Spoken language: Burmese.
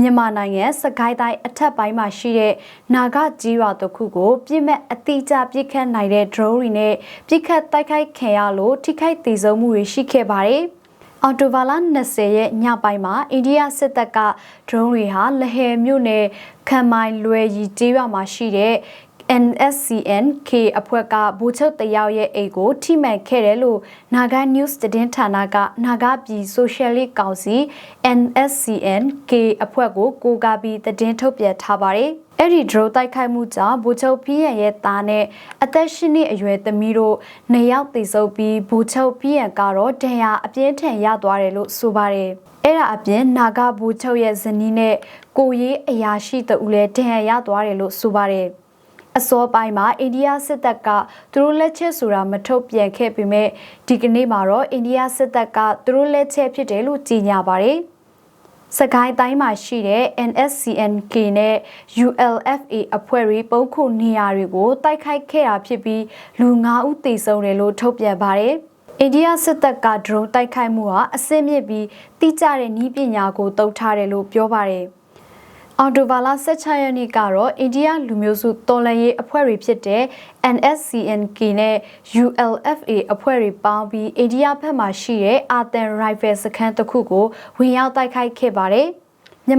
မြန်မာနိုင်ငံစကိုင်းတိုင်းအထက်ပိုင်းမှာရှိတဲ့နာဂကြီးရွာတစ်ခုကိုပြစ်မဲ့အတိအကျပြစ်ခတ်နိုင်တဲ့ drone တွေနဲ့ပြစ်ခတ်တိုက်ခိုက်ခံရလို့ထိခိုက်သေးဆုံးမှုတွေရှိခဲ့ပါတယ်။အော်တိုဘာလ20ရက်ညပိုင်းမှာအိန္ဒိယစစ်တပ်က drone တွေဟာလဟယ်မြို့နယ်ခံမိုင်လွယ်ရီကျေးရွာမှာရှိတဲ့ NSCN-K အဖွဲ့ကဘူချုပ်တယောက်ရဲ့အိတ်ကိုထိမှန်ခဲ့တယ်လို့နာဂ News သတင်းဌာနကနာဂပြည် Socialist ကောင်စီ NSCN-K အဖွဲ့ကိုကိုးကားပြီးသတင်းထုတ်ပြန်ထားပါတယ်။အဲ့ဒီ drone တိုက်ခိုက်မှုကြောင့်ဘူချုပ်ပြည့်ရန်ရဲ့သားနဲ့အသက်ရှင်နှစ်အရွယ်သမီးတို့နှစ်ယောက်သေဆုံးပြီးဘူချုပ်ပြည့်ရန်ကတော့ဒဏ်ရာအပြင်းထန်ရသွားတယ်လို့ဆိုပါတယ်။အဲ့ဒါအပြင်နာဂဘူချုပ်ရဲ့ဇနီးနဲ့ကိုရေးအရာရှိတဦးလည်းဒဏ်ရာရသွားတယ်လို့ဆိုပါတယ်။ အစောပိုင်းမှာအိန္ဒိယစစ်တပ်ကသူတို့လက်ချက်ဆိုတာမထုတ်ပြန်ခဲ့ပေမဲ့ဒီကနေ့မှာတော့အိန္ဒိယစစ်တပ်ကသူတို့လက်ချက်ဖြစ်တယ်လို့ကြေညာပါတယ်။စကိုင်းတိုင်းမှာရှိတဲ့ NSCNK နဲ့ ULFA အဖွဲ့တွေပုံခုနေရာတွေကိုတိုက်ခိုက်ခဲ့တာဖြစ်ပြီးလူ9ဦးသေဆုံးတယ်လို့ထုတ်ပြန်ပါတယ်။အိန္ဒိယစစ်တပ်က drone တိုက်ခိုက်မှုဟာအဆင့်မြင့်ပြီးတိကျတဲ့နည်းပညာကိုတုံ့ထားတယ်လို့ပြောပါတယ်။ အော်တိုဘာလ16ရက်နေ့ကတော့အိန္ဒိယလူမျိုးစုတော်လှန်ရေးအဖွဲ့တွေဖြစ်တဲ့ NSCNK နဲ့ ULFA အဖွဲ့တွေပေါင်းပြီးအိန္ဒိယဘက်မှာရှိတဲ့အာသန်ရိုင်ဖယ်စခန်းတစ်ခုကိုဝင်ရောက်တိုက်ခိုက်ခဲ့ပါတယ်။